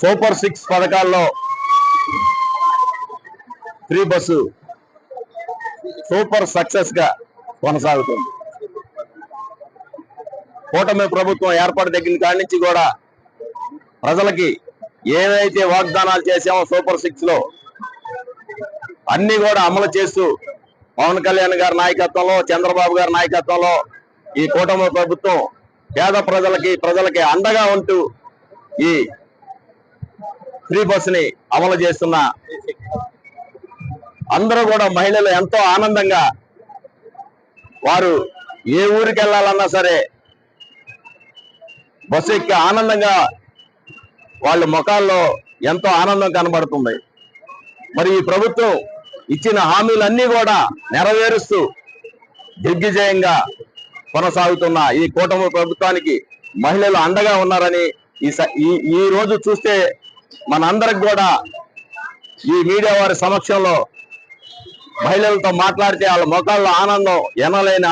Super six పథకాల్లో free bus super సక్సెస్గా కొనసాగుతుంది. కూటమి ప్రభుత్వం ఏర్పాటు దగ్గర కాడి నుంచి కూడా ప్రజలకి ఏవైతే వాగ్దానాలు చేసామో సూపర్ సిక్స్లో అన్ని కూడా అమలు చేస్తూ పవన్ కళ్యాణ్ గారి నాయకత్వంలో చంద్రబాబు గారి నాయకత్వంలో ఈ కూటమి ప్రభుత్వం పేద ప్రజలకి ప్రజలకి అండగా ఉంటూ ఈ ఫ్రీ బస్సుని అమలు చేస్తున్న అందరూ కూడా మహిళలు ఎంతో ఆనందంగా వారు ఏ ఊరికి వెళ్ళాలన్నా సరే బస్సు ఎక్కి ఆనందంగా వాళ్ళ ముఖాల్లో ఎంతో ఆనందం కనబడుతుంది. మరి ఈ ప్రభుత్వం ఇచ్చిన హామీలన్నీ కూడా నెరవేరుస్తూ దిగ్విజయంగా కొనసాగుతున్న ఈ కూటమి ప్రభుత్వానికి మహిళలు అండగా ఉన్నారని ఈ స- ఈ- ఈ రోజు చూస్తే మనందరికి కూడా ఈ మీడియా వారి సమక్షంలో మహిళలతో మాట్లాడితే వాళ్ళ ముఖాల్లో ఆనందం ఎనలేని